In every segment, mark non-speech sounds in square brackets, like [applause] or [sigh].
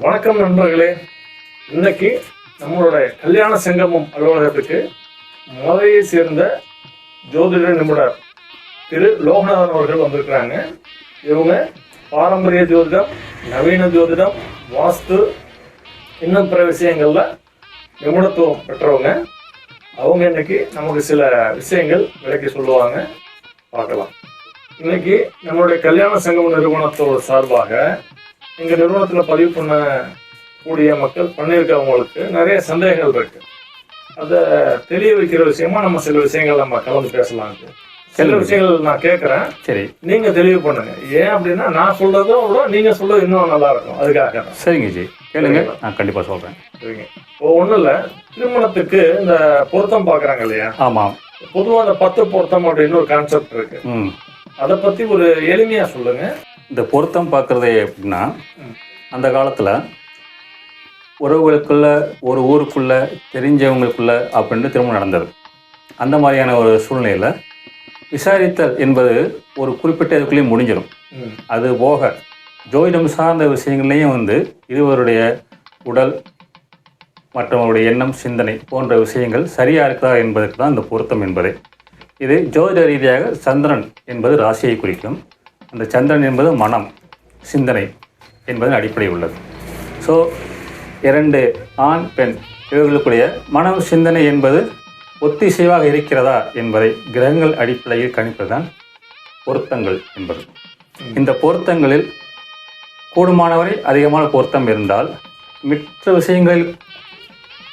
வணக்கம் நண்பர்களே. இன்னைக்கு நம்மளுடைய கல்யாண சங்கமம் அலுவலகத்துக்கு மதுரையை சேர்ந்த ஜோதிட நிபுணர் திரு லோகநாதன் அவர்கள் வந்திருக்கிறாங்க. இவங்க பாரம்பரிய ஜோதிடம் நவீன ஜோதிடம் வாஸ்து இன்னும் பிற விஷயங்கள்ல நிபுணத்துவம் பெற்றவங்க. அவங்க இன்னைக்கு நமக்கு சில விஷயங்கள் விளக்கி சொல்லுவாங்க. பார்க்கலாம். இன்னைக்கு நம்மளுடைய கல்யாண சங்கம் நிறுவனத்தோட சார்பாக எங்க நிறுவனத்துல பதிவு பண்ண கூடிய மக்கள் பண்ணியிருக்கவங்களுக்கு நிறைய சந்தேகங்கள் இருக்கு. அதை தெளிய வைக்கிற விஷயமா நம்ம சில விஷயங்கள் நம்ம கலந்து பேசலாம். சில விஷயங்கள் நான் கேட்கறேன் சரி. நீங்க தெளிவு பண்ணுங்க. ஏன் அப்படின்னா நான் சொல்றதை விட நீங்க சொல்றது இன்னும் நல்லா இருக்கும். அதுக்காக. சரிங்க ஜி. கேளுங்க. நான் கண்டிப்பாக சொல்கிறேன் சரிங்க. இப்போ ஒண்ணும் இல்ல. திருமணத்துக்கு இந்த பொருத்தம் பாக்குறாங்க இல்லையா? ஆமாம் பொதுவா அந்த பத்து பொருத்தம் அப்படின்னு ஒரு கான்செப்ட் இருக்கு. ம். அதை பத்தி ஒரு எளிமையா சொல்லுங்க. இந்த பொருத்தம் பார்க்குறதே எப்படின்னா. அந்த காலத்தில் உறவுகளுக்குள்ள ஒரு ஊருக்குள்ள தெரிஞ்சவங்களுக்குள்ள அப்படின்ட்டு திருமணம் நடந்தது. அந்த மாதிரியான ஒரு சூழ்நிலையில் விசாரித்தல் என்பது ஒரு குறிப்பிட்ட இதுக்குள்ளேயும் முடிஞ்சிடும். அது போக ஜோதிடம் சார்ந்த விஷயங்கள்லையும் வந்து இருவருடைய உடல் மற்றவருடைய எண்ணம் சிந்தனை போன்ற விஷயங்கள் சரியா இருக்குதா என்பதற்கு தான் இந்த பொருத்தம் என்பது. இது ஜோதிட ரீதியாக சந்திரன் என்பது ராசியை குறிக்கும். அந்த சந்திரன் என்பது மனம் சிந்தனை என்பதன் அடிப்படை உள்ளது. ஸோ இரண்டு ஆண் பெண் இவர்களுக்குடைய மனம் சிந்தனை என்பது ஒத்திசைவாக இருக்கிறதா என்பதை கிரகங்கள் அடிப்படையில் கணிப்பதுதான் பொருத்தங்கள் என்பது. இந்த பொருத்தங்களில் கூடுமானவரை அதிகமான பொருத்தம் இருந்தால் மற்ற விஷயங்களில்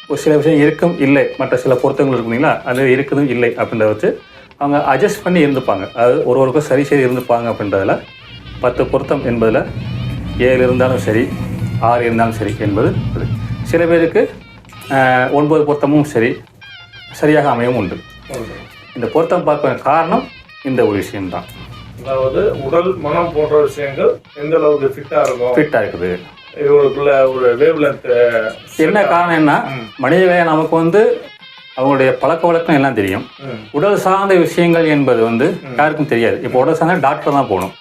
ஒரு சில விஷயம் இருக்கும் இல்லை. மற்ற சில பொருத்தங்கள் இருக்குங்களா அது இருக்குதும் இல்லை அப்படின்றத வச்சு அவங்க அட்ஜஸ்ட் பண்ணி இருந்துப்பாங்க. அதாவது ஒருவருக்கும் சரி சரி இருந்துப்பாங்க அப்படின்றதுல பத்து பொருத்தம் என்பதில் ஏழு இருந்தாலும் சரி ஆறு இருந்தாலும் சரி என்பது சில பேருக்கு ஒன்பது பொருத்தமும் சரி சரியாக அமையவும் உண்டு. இந்த பொருத்தம் பார்க்க காரணம் இந்த ஒரு விஷயம்தான். அதாவது உடல் மனம் போன்ற விஷயங்கள் எந்த அளவுக்கு ஃபிட்டா இருக்கும் ஃபிட்டாக இருக்குது. இவங்களுக்குள்ள ஒரு வேவ் என்ன காரணம் என்ன மனித நமக்கு வந்து அவங்களுடைய பழக்க வழக்கம் எல்லாம் தெரியும். உடல் சார்ந்த விஷயங்கள் என்பது வந்து யாருக்கும் தெரியாது. இப்போ உடல் சார்ந்த டாக்டர் தான் போகணும்.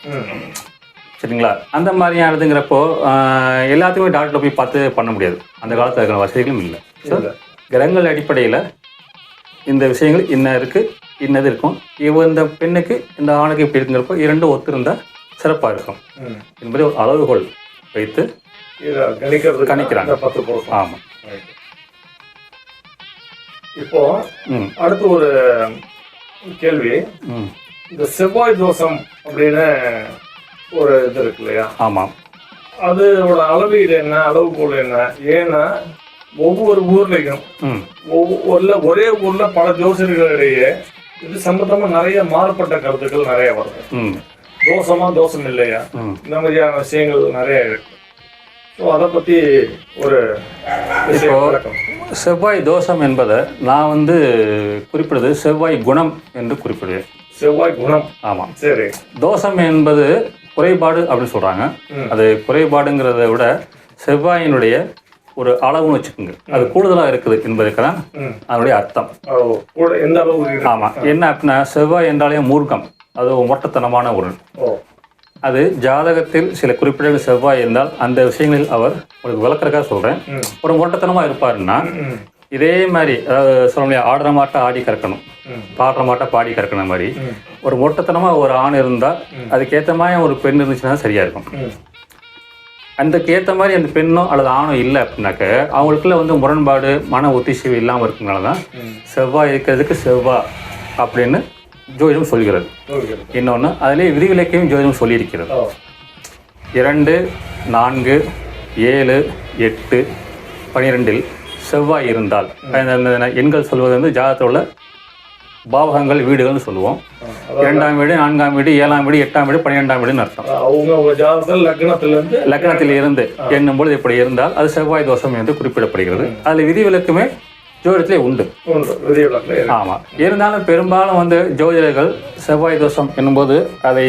சரிங்களா? அந்த மாதிரியானதுங்கிறப்போ ஆஹ், எல்லாத்தையுமே டாக்டர் போய் பார்த்து பண்ண முடியாது. அந்த காலத்தில் இருக்கிற வசதிகளும் இல்லை. ஸோ கிரகங்கள் அடிப்படையில் இந்த விஷயங்கள் இன்ன இருக்கு இன்னது இருக்கும் இவ இந்த பெண்ணுக்கு இந்த ஆணுக்கு இப்படி இருக்குங்கிறப்போ இரண்டும் ஒத்திருந்தால் சிறப்பாக இருக்கும். என்பதை ஒரு அளவுகோல் வைத்து கணிக்கிறது கணிக்கிறாங்க. ஆமாம். இப்போ அடுத்து ஒரு கேள்வி. இந்த செவ்வாய் தோஷம் அப்படின்னு ஒரு இது இருக்கு இல்லையா? ஆமாம் அதோட அளவீடு என்ன அளவுகோல் என்ன? ஏன்னா ஒவ்வொரு ஊர்லயும் ஒவ்வொரு ஒரே ஊர்ல பல ஜோசியர்களிடையே இது சம்பந்தமா நிறைய மாறுபட்ட கருத்துக்கள் நிறைய வருது. தோஷமா தோஷம் இல்லையா? இந்த மாதிரியான விஷயங்கள் நிறைய இருக்கு. ஸோ அதை பத்தி ஒரு. செவ்வாய் தோஷம் என்பதை நான் வந்து குறிப்பிடுறது செவ்வாய் குணம் என்று குறிப்பிடுவேன். செவ்வாய் குணம். ஆமாம் சரி. தோஷம் என்பது குறைபாடு அப்படின்னு சொல்கிறாங்க. அது குறைபாடுங்கிறத விட செவ்வாயினுடைய ஒரு அளவுன்னு வச்சுக்கோங்க. அது கூடுதலாக இருக்குது என்பதுக்கு தான். அதனுடைய அர்த்தம். எந்த இருக்கு? ஆமாம் என்ன அப்படின்னா செவ்வாய் என்றாலே மூர்க்கம். அது மொட்டத்தனமான ஒரு அது ஜாதகத்தில் சில குறிப்பிட்ட செவ்வாய் இருந்தால் அந்த விஷயங்களில் அவர் உங்களுக்கு விளக்கறக்காக சொல்கிறேன். ஒரு மொட்டத்தனமாக இருப்பாருன்னா. இதே மாதிரி அதாவது சொல்ல முடியாது ஆடுற மாட்டை ஆடி கறக்கணும். பாடுற மாட்டை பாடி கறக்கிற மாதிரி. ஒரு மொட்டத்தனமாக ஒரு ஆண் இருந்தால் அதுக்கேற்ற மாதிரி ஒரு பெண் இருந்துச்சுன்னா சரியாக இருக்கும் ம். அதுக்கு ஏற்ற மாதிரி அந்த பெண்ணோ அல்லது ஆணோ இல்லை அப்படின்னாக்க அவங்களுக்குள்ள வந்து முரண்பாடு மன ஒத்திசைவு இல்லாமல் இருக்கனால தான். செவ்வாய் இருக்கிறதுக்கு செவ்வாய் அப்படின்னு ஜோதிடம் சொல்கிறது. இன்னொன்று அதிலே விதிவிலக்கையும் ஜோதிடம் சொல்லியிருக்கிறது. இரண்டு நான்கு ஏழு எட்டு பனிரெண்டில் செவ்வாய் இருந்தால். எண்கள் சொல்வது வந்து ஜாதகத்தில் உள்ள பாவகங்கள் வீடுகள்னு சொல்லுவோம். இரண்டாம் வீடு நான்காம் வீடு ஏழாம் வீடு எட்டாம் வீடு பன்னிரெண்டாம் வீடுன்னு அர்த்தம். ஜாதகத்தில் லக்னத்துல இருந்து இருந்து எண்ணும்பொழுது இப்படி இருந்தால் அது செவ்வாய் தோஷம் என்று குறிப்பிடப்படுகிறது. அதில் விதிவிலக்குமே ஜோதிடத்திலே உண்டு. ஆமாம் இருந்தாலும் பெரும்பாலும் வந்து ஜோதிடர்கள் செவ்வாய் தோஷம் என்னும்போது அதை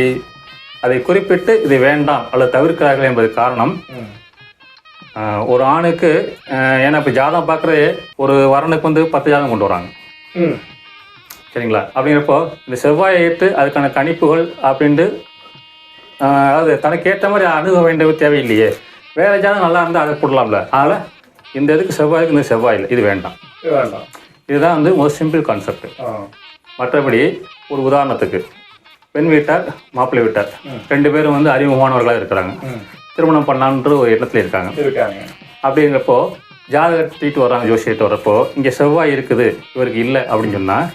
அதை குறிப்பிட்டு இது வேண்டாம் அல்லது தவிர்க்கிறார்கள் என்பது காரணம். ஒரு ஆணுக்கு ஏன்னா இப்போ ஜாதகம் பார்க்குறதே ஒரு வரனுக்கு வந்து பத்து ஜாதகம் கொண்டு வராங்க. சரிங்களா? அப்படிங்கிறப்போ இந்த செவ்வாயை ஏற்று அதுக்கான கணிப்புகள் அப்படின்ட்டு அதாவது தனக்கு ஏற்ற மாதிரி அணுக வேண்டிய தேவையில்லையே. வேற ஜாதகம் நல்லா இருந்தால் அதை போடலாம்ல. அதனால் இந்த இதுக்கு செவ்வாய்க்கு இந்த செவ்வாய் இல்லை. இது வேண்டாம். வேண்டாம். இதுதான் வந்து ஒரு சிம்பிள் கான்செப்ட் மற்றபடி ஒரு உதாரணத்துக்கு பெண் வீட்டார் மாப்பிள்ளை வீட்டார். ரெண்டு பேரும் வந்து அறிமுகமானவர்களாக இருக்கிறாங்க. திருமணம் பண்ணலான்ற ஒரு எண்ணத்தில் இருக்காங்க. இருக்காங்க. அப்படிங்கிறப்போ ஜாதகத்திட்டு வர்றாங்க ஜோசியிட்டு வர்றப்போ இங்கே செவ்வாய் இருக்குது இவருக்கு இல்லை அப்படின்னு சொன்னால்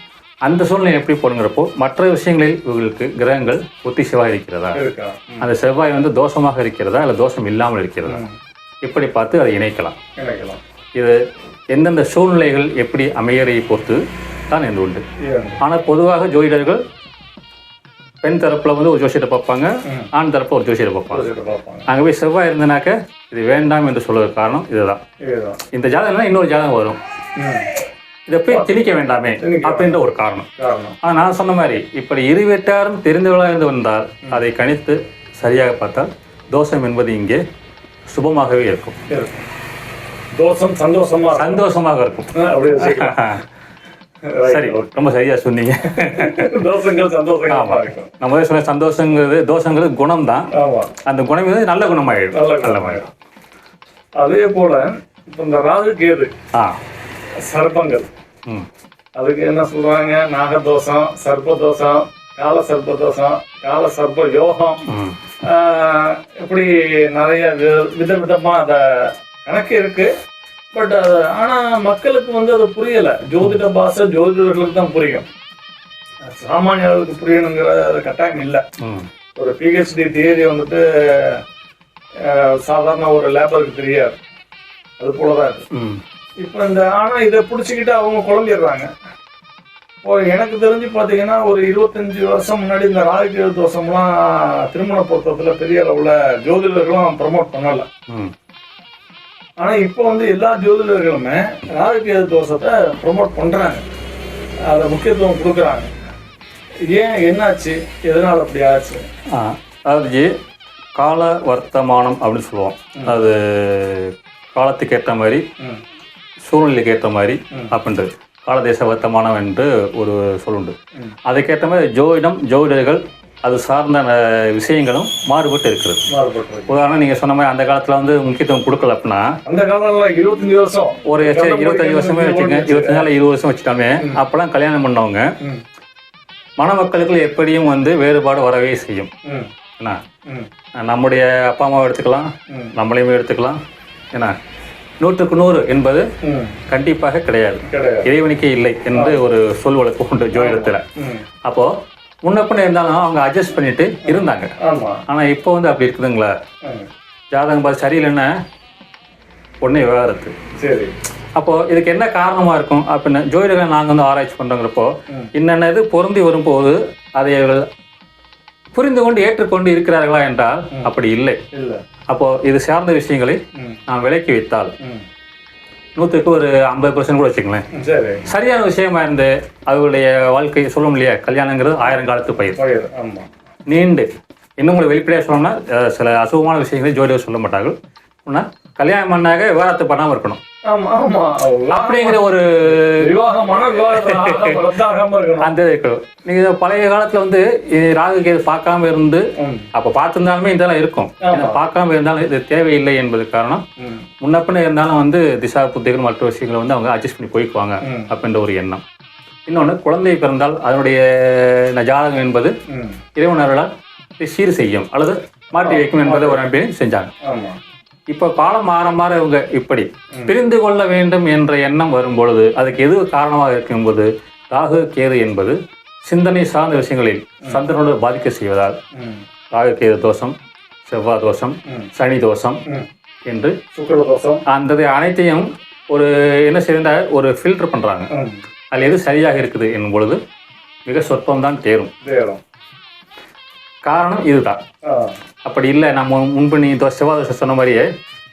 அந்த சூழ்நிலை எப்படி போடுங்கிறப்போ மற்ற விஷயங்களில் இவர்களுக்கு கிரகங்கள் ஒத்திசைவாக இருக்கிறதா? அந்த செவ்வாய் வந்து தோஷமாக இருக்கிறதா இல்லை தோஷம் இல்லாமல் இருக்கிறதா? இப்படி பார்த்து அதை இணைக்கலாம். இது எந்தெந்த சூழ்நிலைகள் எப்படி அமையறதை பொறுத்து தான் இது உண்டு. ஆனால் பொதுவாக ஜோதிடர்கள் பெண் தரப்பில் வந்து ஒரு ஜோசியத்தை பார்ப்பாங்க ஆண் தரப்பில் ஒரு ஜோசியத்தை பார்ப்பாங்க. அங்கே போய் செவ்வாய் இருந்தனாக்க இது வேண்டாம் என்று சொல்வதற்கு காரணம் இதுதான். இந்த ஜாதகம்னா இன்னொரு ஜாதகம் வரும். இதை போய் திணிக்க வேண்டாமே அப்படின்ற ஒரு காரணம். காரணம். ஆனால் நான் சொன்ன மாதிரி இப்படி இருவெட்டாரும் தெரிந்தவளாக இருந்து வந்தால் அதை கணித்து சரியாக பார்த்தால் தோஷம் என்பது இங்கே சுபமாகவே இருக்கும். தோஷம் சந்தோஷமா. சந்தோஷமாக இருக்கும். [laughs] சரி. ரொம்ப சரியா சொன்னீங்க. தோஷங்கள் சந்தோஷமா ஆமா. நம்ம முதல்ல சொன்ன சந்தோஷங்கிறது தோஷங்கிறது குணம் தான் அந்த குணம் வந்து நல்ல குணமாயிடும். நல்ல குணமாயிடும். அதே போல இப்ப இந்த ராகு கேது சர்ப்பங்கள். அதுக்கு என்ன சொல்றாங்க? நாகதோஷம் சர்ப்பதோஷம் கால சர்ப்பதோஷம் கால சர்ப்ப யோகம் இப்படி நிறைய வி- விதவிதமா அத கணக்கு இருக்கு பட் ஆனா மக்களுக்கு வந்து அது புரியல. ஜோதிட பாஷை ஜோதிடர்களுக்கு தான் புரியும். சாமானியர்களுக்கு புரியணுங்கிற கட்டாயம் இல்லை. ஒரு பிஹெச்டி தியரி வந்துட்டு சாதாரண ஒரு லேபருக்கு தெரியாது. அது போலதான் இருக்கு இப்போ இந்த ஆனா இதை பிடிச்சிக்கிட்டு அவங்க குழம்பிடுறாங்க. இப்போ எனக்கு தெரிஞ்சு பார்த்தீங்கன்னா ஒரு இருபத்தஞ்சு வருஷம் முன்னாடி இந்த ராகுகேது தோஷம்லாம் திருமண பொருத்தத்தில் பெரிய அளவில் ஜோதிடர்களும் ப்ரமோட் பண்ணல. ம் ஆனா இப்போ வந்து எல்லா ஜோதிடர்களுமே ராகுகேது தோஷத்தை ப்ரமோட் பண்றாங்க. அதை முக்கியத்துவம் கொடுக்குறாங்க. ஏன் என்னாச்சு? எதனால அப்படி ஆச்சு? அதாவது கால வர்த்தமானம் அப்படின்னு சொல்லுவோம். அது காலத்துக்கு ஏற்ற மாதிரி சூழ்நிலைக்கு ஏற்ற மாதிரி அப்படின்றது. காலதேச வர்த்தமானம் என்று ஒரு சொல்லுண்டு. அதுக்கேற்ற மாதிரி ஜோதிடம் ஜோதிடர்கள் அது சார்ந்த விஷயங்களும் மாறுபட்டு இருக்கிறது. மாறுபட்டு உதாரணம் நீங்கள் சொன்ன மாதிரி அந்த காலத்தில் வந்து முக்கியத்துவம் கொடுக்கல அப்படின்னா அந்த காலத்துல இருபத்தஞ்சு வருஷம். ஒரு சரி, இருபத்தஞ்சு வருஷமே வச்சுக்கோங்க. இருபத்தஞ்சு நாள் இருபது வருஷம் வச்சுட்டாமே அப்போலாம் கல்யாணம் பண்ணவங்க மணமக்களுக்கு எப்படியும் வந்து வேறுபாடு வரவே செய்யும். என்ன? நம்முடைய அப்பா அம்மாவை எடுத்துக்கலாம். நம்மளையுமே எடுத்துக்கலாம். என்ன? நூற்றுக்கு நூறு என்பது கண்டிப்பாக கிடையாது. இறைவனுக்கே இல்லை என்று ஒரு சொல் வழக்கு உண்டு ஜோதிடத்தில். ம். அப்போ முன்ன பின்ன இருந்தாலும் அவங்க அட்ஜஸ்ட் பண்ணிட்டு இருந்தாங்க. ஆனால் இப்போ வந்து அப்படி இருக்குதுங்களா? ஜாதகம் பார்த்து சரியில்லைன்னா உடனே விவகாரத்து. சரி. அப்போ இதுக்கு என்ன காரணமா இருக்கும்? அப்படின்னு ஜோதிடர்கள் நாங்கள் வந்து ஆராய்ச்சி பண்றோங்கிறப்போ ம். என்னென்ன இது பொருந்தி வரும்போது அதை அவர்கள் புரிந்து கொண்டு ஏற்றுக்கொண்டு இருக்கிறார்களா என்றால் அப்படி இல்லை. இல்ல. அப்போ இது சார்ந்த விஷயங்களை நாம் விலக்கி வைத்தால் நூற்றுக்கு ஒரு ஐம்பது பர்சன்ட் கூட வச்சுங்களேன் சரியான விஷயமா இருந்து அவர்களுடைய வாழ்க்கை சொல்லும் இல்லையா கல்யாணங்கிறது ஆயிரம் காலத்து பயிர். நீண்டு. இன்னும் உங்களை வெளிப்படையாக சொல்லணும்னா சில அசுகமான விஷயங்களை ஜோதிடர் சொல்ல மாட்டார்கள். ஆனால் கல்யாணம் பண்ணாக விவகாரத்தை பண்ணாமல் இருக்கணும். அப்படிங்கிற ஒரு [laughs] அந்த இருக்கணும் நீங்கள் பழைய காலத்தில் வந்து ராகு கேது பார்க்காம இருந்து அப்போ பார்த்துருந்தாலுமே இதெல்லாம் இருக்கும். பார்க்காம இருந்தாலும் இது தேவையில்லை என்பது காரணம். ம். முன்னப்பின்ன இருந்தாலும் வந்து திசா புத்திகள் மற்ற விஷயங்களை வந்து அவங்க அட்ஜஸ்ட் பண்ணி போய்க்குவாங்க. அப்படின்ற ஒரு எண்ணம். இன்னொன்று குழந்தை பிறந்தால் அதனுடைய ஜாதகம் என்பது இறைவனர்களால் சீர் செய்யும். அல்லது மாற்றி வைக்கும் என்பதை ஒரு அமைப்பை செஞ்சாங்க. இப்போ காலம் மாற மாற இவங்க இப்படி பிரிந்து கொள்ள வேண்டும் என்ற எண்ணம் வரும்பொழுது அதுக்கு எது காரணமாக இருக்கும்போது ராகு கேது என்பது சிந்தனை சார்ந்த விஷயங்களில் சந்திரனோடு பாதிக்க செய்வதால் ராகு கேது தோஷம் செவ்வாய் தோஷம். சனி தோஷம் என்று சுக்கர தோஷம். அந்த அனைத்தையும் ஒரு என்ன செய்யறா ஒரு ஃபில்டர் பண்ணுறாங்க அதில் எது சரியாக இருக்குது என்னும் பொழுது மிக சொற்பம் தான் தேரும். தேரம். காரணம் இதுதான். அப்படி இல்லை நம்ம முன்பு நீ தோ- செவ்வாய் தோஷம் சொன்ன மாதிரியே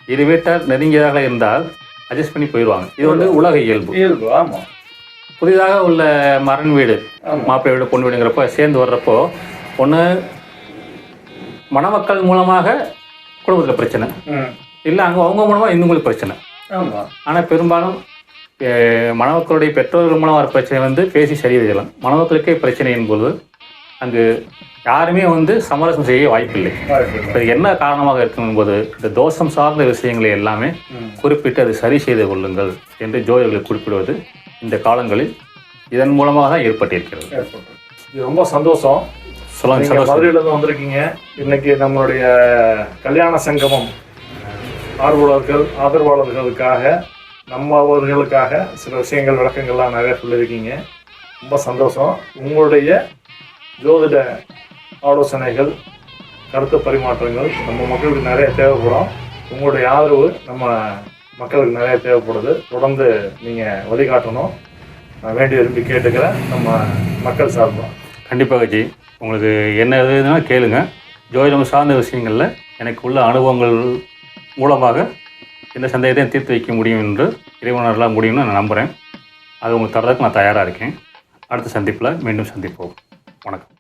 இரு வீட்டார் நெருங்கியதாக இருந்தால் அட்ஜஸ்ட் பண்ணி போயிடுவாங்க. இது வந்து உலக இயல்பு. இயல்பு ஆமா. புதிதாக உள்ள மரண் வீடு மாப்பிள்ளை வீடு பொண்ணு வீடுங்கிறப்ப சேர்ந்து வர்றப்போ ஒன்று மணமக்கள் மூலமாக குடும்பத்தில் பிரச்சனை. இல்லை அங்கே அவங்க மூலமாக இவங்களுக்கு பிரச்சனை. ஆனால் பெரும்பாலும் மணமக்களுடைய பெற்றோர்கள் மூலம் வர பிரச்சனை வந்து பேசி சரி செய்யலாம். மணமக்களுக்கே பிரச்சனை என்பது அங்கு யாருமே வந்து சமரசம் செய்ய வாய்ப்பில்லை. இது என்ன காரணமாக இருக்கும் என்பது இந்த தோஷம் சார்ந்த விஷயங்களை எல்லாமே. குறிப்பிட்டு அதை சரி செய்து கொள்ளுங்கள் என்று ஜோதிடர்கள் குறிப்பிடுவது இந்த காலங்களில் இதன் மூலமாக தான் ஏற்பட்டிருக்கிறது. ஏற்பட்டு இது ரொம்ப சந்தோஷம். சொல்லுங்க நீங்க சந்தோஷம். மதுரையில இருந்து வந்திருக்கீங்க. இன்னைக்கு நம்மளுடைய கல்யாண சங்கமம் ஆர்வலர்கள் ஆதரவாளர்களுக்காக நம்ம அவர்களுக்காக சில விஷயங்கள் விளக்கங்கள்லாம் நிறைய சொல்லியிருக்கீங்க. ரொம்ப சந்தோஷம். உங்களுடைய ஜோதிட ஆலோசனைகள் கருத்து பரிமாற்றங்கள் நம்ம மக்களுக்கு நிறைய தேவைப்படும். உங்களுடைய ஆதரவு நம்ம மக்களுக்கு நிறைய தேவைப்படுது. தொடர்ந்து நீங்கள் வழிகாட்டணும். நான் வேண்டி விரும்பி கேட்டுக்கிறேன். நம்ம மக்கள் சார்பாக கண்டிப்பாக ஜி உங்களுக்கு என்ன இதுனா கேளுங்க. ஜோதிடம் சார்ந்த விஷயங்களில் எனக்கு உள்ள அனுபவங்கள் மூலமாக எந்த சந்தேகத்தையும் தீர்த்து வைக்க முடியும் என்று இறைவனர்களாக முடியும்னு நான் நம்புகிறேன் அது உங்களுக்கு தரதுக்கு நான் தயாராக இருக்கேன். அடுத்த சந்திப்பில் மீண்டும் சந்திப்போம். வணக்கம்.